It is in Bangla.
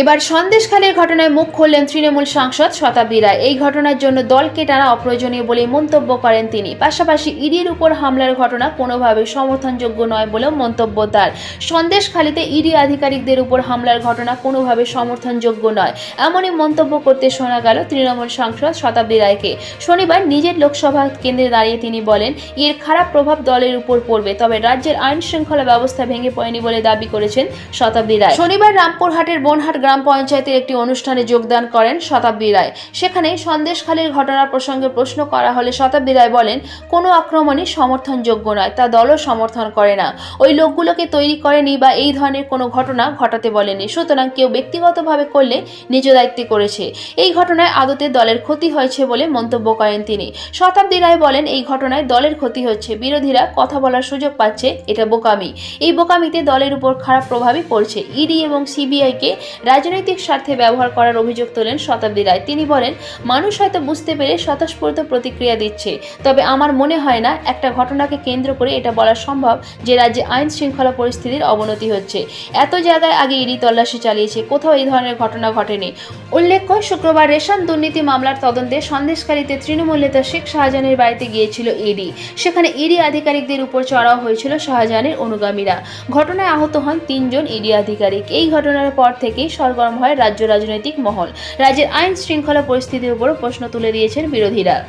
এবার সন্দেশখালীর ঘটনায় মুখ খুললেন তৃণমূল সাংসদ শতাব্দী রায়। এই ঘটনার জন্য দলকে টানা অপ্রয়োজনীয় বলে মন্তব্য করেন তিনি। পাশাপাশি ইডির উপর হামলার ঘটনা কোনোভাবে সমর্থনযোগ্য নয় বলেও মন্তব্য তার। সন্দেশখালীতে ইডি আধিকারিকদের উপর হামলার ঘটনা কোনোভাবে সমর্থনযোগ্য নয়। এমনই মন্তব্য করতে শোনা গেল তৃণমূল সাংসদ শতাব্দী রায়কে। শনিবার নিজের লোকসভা কেন্দ্রে দাঁড়িয়ে তিনি বলেন, এর খারাপ প্রভাব দলের উপর পড়বে, তবে রাজ্যের আইন শৃঙ্খলা ব্যবস্থা ভেঙে পড়েনি বলে দাবি করেছেন শতাব্দী রায়। শনিবার রামপুরহাটের বনহাট গ্রাম পঞ্চায়েতের একটি অনুষ্ঠানে যোগদান করেন শতাব্দী রায়। সেখানে সন্দেশখালীর ঘটনা প্রসঙ্গে প্রশ্ন করা হলে শতাব্দী রায় বলেন, কোনো আক্রমণই সমর্থনযোগ্য নয়, তা দলও সমর্থন করে না। ওই লোকগুলোকে তৈরি করেনি বা এই ধরনের কোনো ঘটনা ঘটাতে বলেনি। সুতরাং কেউ ব্যক্তিগতভাবে করলে নিজ দায়িত্বে করেছে। এই ঘটনায় আদতে দলের ক্ষতি হয়েছে বলে মন্তব্য করেন তিনি। শতাব্দী রায় বলেন, এই ঘটনায় দলের ক্ষতি হচ্ছে, বিরোধীরা কথা বলার সুযোগ পাচ্ছে, এটা বোকামি। এই বোকামিতে দলের উপর খারাপ প্রভাবই পড়ছে। ইডি এবং সিবিআইকে রাজনৈতিক স্বার্থে ব্যবহার করার অভিযোগ তোলেন শতাব্দী রায়। তিনি বলেন, মানুষ হয়তো বুঝতে পেরে স্বতঃস্ফূর্ত প্রতিক্রিয়া দিচ্ছে। তবে আমার মনে হয় না একটা ঘটনাকে কেন্দ্র করে এটা বলা সম্ভব যে রাজ্যে আইন শৃঙ্খলা পরিস্থিতির অবনতি হচ্ছে। এত জায়গায় আগে ইডি তল্লাশি চালিয়েছে, কোথাও এই ধরনের ঘটনা ঘটেনি। উল্লেখ্য, শুক্রবার রেশন দুর্নীতি মামলার তদন্তে সন্দেশকারীতে তৃণমূল নেতা শেখ শাহজাহানের বাড়িতে গিয়েছিল ইডি। সেখানে ইডি আধিকারিকদের উপর চড়াও হয়েছিল শাহজাহানের অনুগামীরা। ঘটনায় আহত হন তিনজন ইডি আধিকারিক। এই ঘটনার পর থেকেই সরগরম হয় রাজ্য রাজনৈতিক মহল। রাজ্যের আইন শৃঙ্খলা পরিস্থিতির উপর প্রশ্ন তুলে দিয়েছেন বিরোধীরা।